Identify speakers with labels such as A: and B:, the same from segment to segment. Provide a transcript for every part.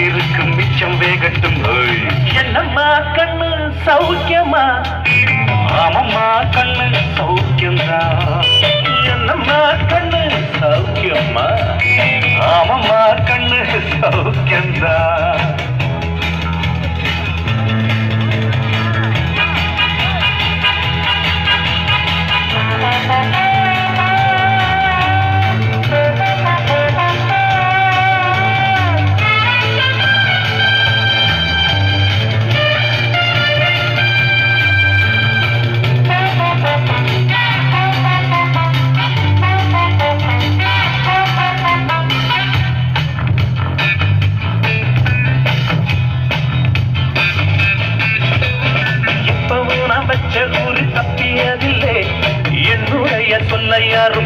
A: கையில் இருக்கும் மிச்சம் வேகட்டும். என்னம்மா கண்ணு சௌக்கியமா? ஆமம்மா கண்ணு சௌக்கியம்தான் என்னம்மா கண்ணு சௌக்கியம்மா? ஆமம்மா கண்ணு சௌக்கியம்தான்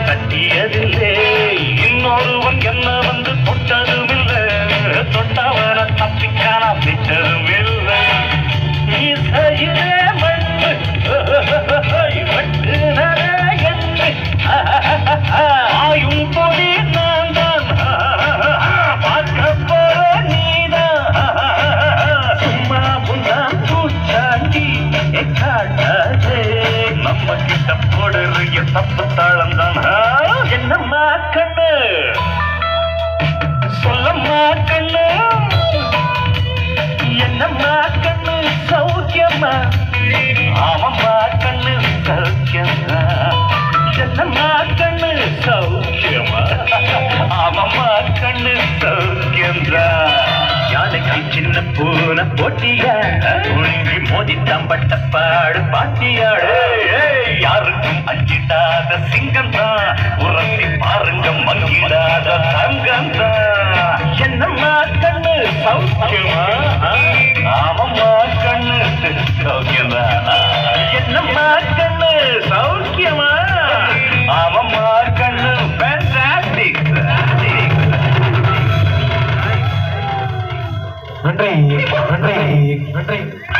A: தட்டியதில்லை இன்னொருவன் என்ன வந்து தொட்டதுமே பெரிய தப்பு தாளம் தான் என்னம்மா கண்ணு? யானைக்கு சின்ன பூன போட்டியா? துணிவி மோதி தம்பட்ட பாடு பாட்டியாடு யாருக்கும் அஞ்சிடாத சிங்கம் தான் உரசி பாருங்க மங்கிடாத தங்கம் தான் என்னம்மா கண்ணு சௌக்கியமா?
B: retreat, retreat, retreat.